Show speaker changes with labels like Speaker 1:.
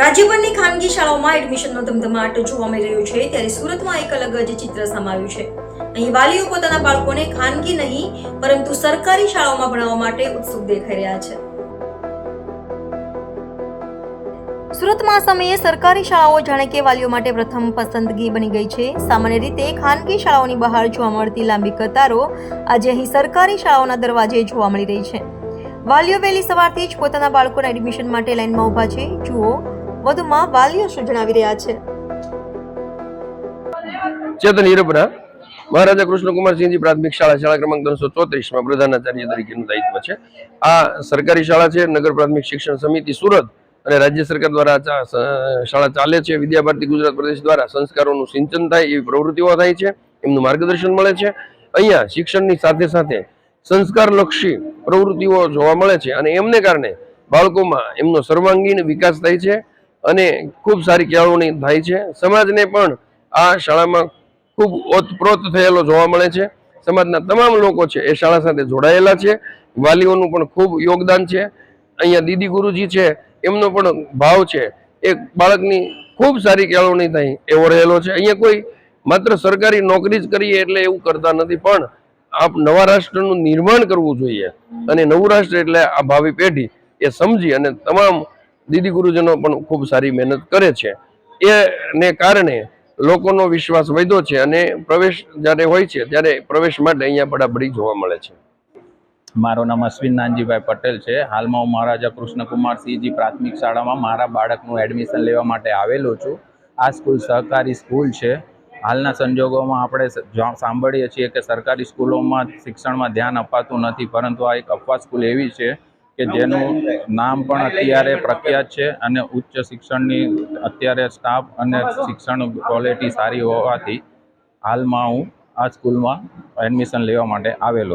Speaker 1: રાજ્યભરની ખાનગી શાળાઓમાં એડમિશનનો ધમધમાટ જોવા મળી રહ્યો છે, ત્યારે સુરતમાં એક અલગ જ ચિત્ર સમાયું છે. અહીં વાલીઓ પોતાના બાળકોને ખાનગી નહીં, પરંતુ સરકારી શાળાઓમાં ભણાવવા માટે ઉત્સુક દેખાઈ રહ્યા છે. સુરતમાં સમયે સરકારી શાળાઓ જાણે કે વાલીઓ માટે પ્રથમ પસંદગી બની ગઈ છે. સામાન્ય રીતે ખાનગી શાળાઓની બહાર જોવા મળતી લાંબી કતારો આજે અહીં સરકારી શાળાઓના દરવાજે જોવા મળી રહી છે. વાલીઓ વહેલી સવારથી જ પોતાના બાળકોના એડમિશન માટે લાઇનમાં ઊભા છે. જુઓ વધુમાં વાલીઓ શું જણાવી રહ્યા છે.
Speaker 2: ચેતન હિરપરા, મહારાજા કૃષ્ણકુમારસિંહજી પ્રાથમિક શાળા શાળા ક્રમાંક ત્રણસો ચોત્રીસમાં પ્રધાનાચાર્ય તરીકેનું દાયિત્વ છે. આ સરકારી શાળા છે, નગર પ્રાથમિક શિક્ષણ સમિતિ સુરત અને રાજ્ય સરકાર દ્વારા શાળા ચાલે છે. વિદ્યાભારતી ગુજરાત પ્રદેશ દ્વારા સંસ્કારોનું સિંચન થાય એવી પ્રવૃત્તિઓ થાય છે, એમનું માર્ગદર્શન મળે છે. અહીંયા શિક્ષણની સાથે સાથે સંસ્કારલક્ષી પ્રવૃત્તિઓ જોવા મળે છે અને એમને કારણે બાળકોમાં એમનો સર્વાંગીણ વિકાસ થાય છે. અને ખૂબ સારી કેળવણી થાય છે. સમાજને પણ આ શાળામાં ખૂબ ઓતપ્રોત થયેલો જોવા મળે છે. સમાજના તમામ લોકો છે એ શાળા સાથે જોડાયેલા છે. વાલીઓનું પણ ખૂબ યોગદાન છે. અહીંયા દીદી ગુરુજી છે, એમનો પણ ભાવ છે, એ બાળકની ખૂબ સારી કેળવણી થાય એવો રહેલો છે. અહીંયા કોઈ માત્ર સરકારી નોકરી જ કરીએ એટલે એવું કરતા નથી, પણ આપ નવા રાષ્ટ્રનું નિર્માણ કરવું જોઈએ. અને નવું રાષ્ટ્ર એટલે આ ભાવિ પેઢી, એ સમજી અને તમામ દીદી ગુરુજનો પણ ખૂબ સારી મહેનત કરે છે. એને કારણે લોકોનો વિશ્વાસ વધ્યો છે અને પ્રવેશ જ્યારે હોય છે ત્યારે પ્રવેશ માટે અહીંયા બડાબડી જોવા મળે છે.
Speaker 3: મારું નામ અશ્વિન નાનજીભાઈ પટેલ છે. હાલમાં હું મહારાજા કૃષ્ણકુમારસિંહજી પ્રાથમિક શાળામાં મારા બાળકનું એડમિશન લેવા માટે આવેલો છું. આ સ્કૂલ સહકારી સ્કૂલ છે. હાલના સંજોગોમાં આપણે સાંભળીએ છીએ કે સરકારી સ્કૂલોમાં શિક્ષણમાં ધ્યાન અપાતું નથી, પરંતુ આ એક અફવા સ્કૂલ એવી છે કે જેનું નામ પણ અત્યારે પ્રખ્યાત છે અને ઉચ્ચ શિક્ષણની અત્યારે સ્ટાફ અને શિક્ષણ ક્વોલિટી સારી હોવાથી હાલમાં હું આ સ્કૂલમાં એડમિશન લેવા માટે આવેલો